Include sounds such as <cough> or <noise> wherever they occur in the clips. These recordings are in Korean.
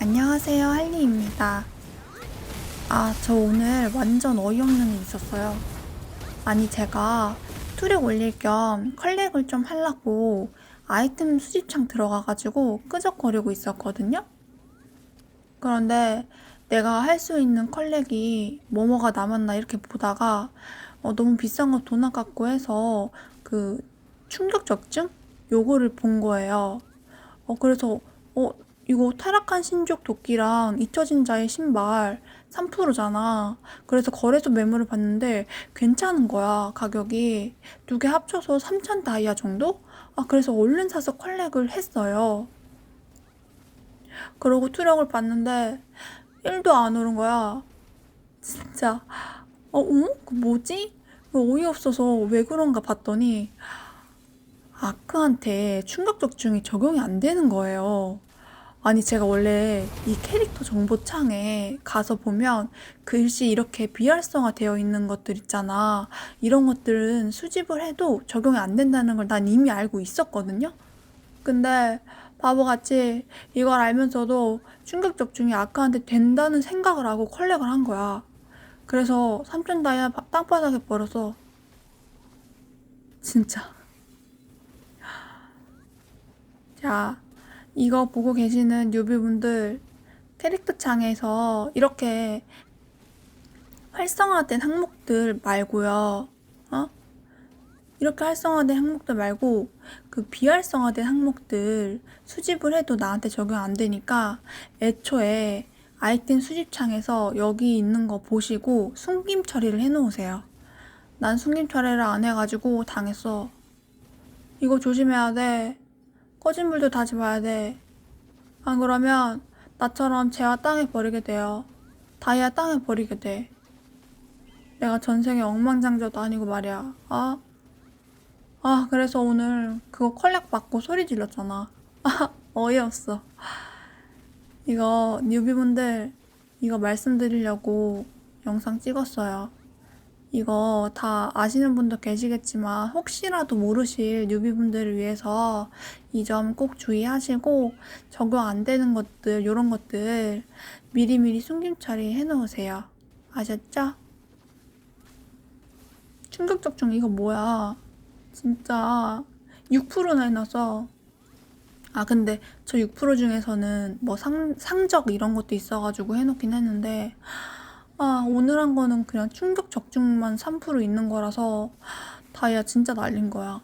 안녕하세요, 할리입니다. 아, 저 오늘 완전 어이없는 일 있었어요. 아니, 제가 투력 올릴 겸 컬렉을 좀 하려고 아이템 수집창 들어가가지고 끄적거리고 있었거든요? 그런데 내가 할 수 있는 컬렉이 뭐뭐가 남았나 이렇게 보다가 어, 너무 비싼 거 돈 아깝고 해서 그 충격적증? 요거를 본 거예요. 어, 그래서, 어, 이거 타락한 신족 도끼랑 잊혀진 자의 신발 3%잖아. 그래서 거래소 매물을 봤는데 괜찮은 거야, 가격이. 두 개 합쳐서 3,000 다이아 정도? 아, 그래서 얼른 사서 컬렉을 했어요. 그러고 투력을 봤는데 1도 안 오른 거야. 진짜. 어, 어? 그 뭐지? 어이없어서 왜 그런가 봤더니 아크한테 충격적증이 적용이 안 되는 거예요. 아니, 제가 원래 이 캐릭터 정보창에 가서 보면 글씨 이렇게 비활성화 되어 있는 것들 있잖아. 이런 것들은 수집을 해도 적용이 안 된다는 걸 난 이미 알고 있었거든요. 근데 바보같이 이걸 알면서도 충격적증이 아크한테 된다는 생각을 하고 컬렉을 한 거야. 그래서 삼촌 다이아 바- 땅바닥에 버려서 진짜. 자, 이거 보고 계시는 뉴비분들 캐릭터 창에서 이렇게 활성화된 항목들 말고요. 어? 이렇게 활성화된 항목들 말고 그 비활성화된 항목들 수집을 해도 나한테 적용 안 되니까 애초에 아이템 수집창에서 여기 있는 거 보시고 숨김 처리를 해 놓으세요. 난 숨김 처리를 안 해가지고 당했어. 이거 조심해야 돼. 꺼진 물도 다시 봐야 돼. 안 그러면 나처럼 재화 땅에 버리게 돼요. 다이아 땅에 버리게 돼. 내가 전생에 엉망장자도 아니고 말이야. 아? 아, 그래서 오늘 그거 컬렉 받고 소리 질렀잖아. 아, <laughs> 어이없어. 이거 뉴비분들 이거 말씀드리려고 영상 찍었어요. 이거 다 아시는 분도 계시겠지만 혹시라도 모르실 뉴비분들을 위해서 이 점 꼭 주의하시고 적용 안 되는 것들 요런 것들 미리미리 숨김 처리해 놓으세요. 아셨죠? 충격적중 이거 뭐야? 진짜 6%나 해놔서 아 근데 저 6% 중에서는 뭐 상, 상적 이런 것도 있어가지고 해놓긴 했는데 아 오늘 한 거는 그냥 충격 적중만 3% 있는 거라서 다이아 진짜 날린 거야.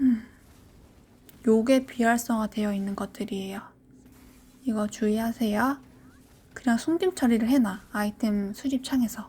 음, 요게 비활성화 되어 있는 것들이에요. 이거 주의하세요. 그냥 숨김 처리를 해놔. 아이템 수집 창에서